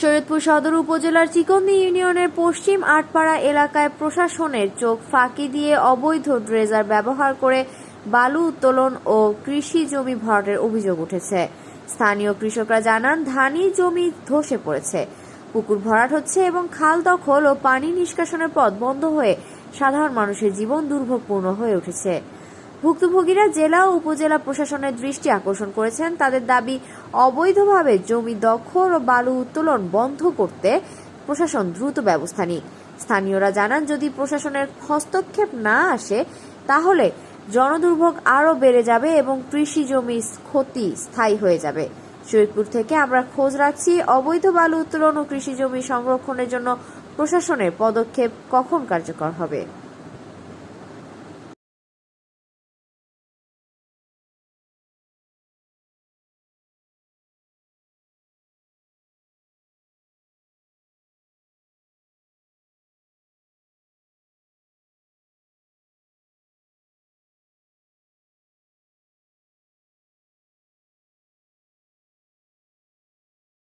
শরীয়তপুর সদর উপজেলার চিকন্দি ইউনিয়নের পশ্চিম আটপাড়া এলাকায় প্রশাসনের চোখ ফাঁকি দিয়ে অবৈধ ড্রেজার ব্যবহার করে বালু উত্তোলন ও কৃষি জমি ভরাটের অভিযোগ উঠেছে। স্থানীয় কৃষকরা জানান ধানি জমি ধসে পড়েছে। পুকুর ভরাট হচ্ছে এবং খাল দখল ও পানি নিষ্কাশনের পথ বন্ধ হয়ে সাধারণ মানুষের জীবন দুর্ভোগপূর্ণ হয়ে উঠেছে। ভুক্তভোগীরা জেলা ও উপজেলা প্রশাসনের দৃষ্টি আকর্ষণ করেছেন। তাদের দাবি, অবৈধভাবে জমি দখল ও বালু উত্তোলন বন্ধ করতে প্রশাসন দ্রুত ব্যবস্থা নিক। স্থানীয়রা জানান, যদি প্রশাসনের হস্তক্ষেপ না আসে, তাহলে জনদুর্ভোগ আরও বেড়ে যাবে এবং কৃষি জমির ক্ষতি স্থায়ী হয়ে যাবে। শরীরপুর থেকে আমরা খোঁজ রাখছি, অবৈধ বালু উত্তোলন ও কৃষি জমি সংরক্ষণের জন্য প্রশাসনের পদক্ষেপ কখন কার্যকর হবে?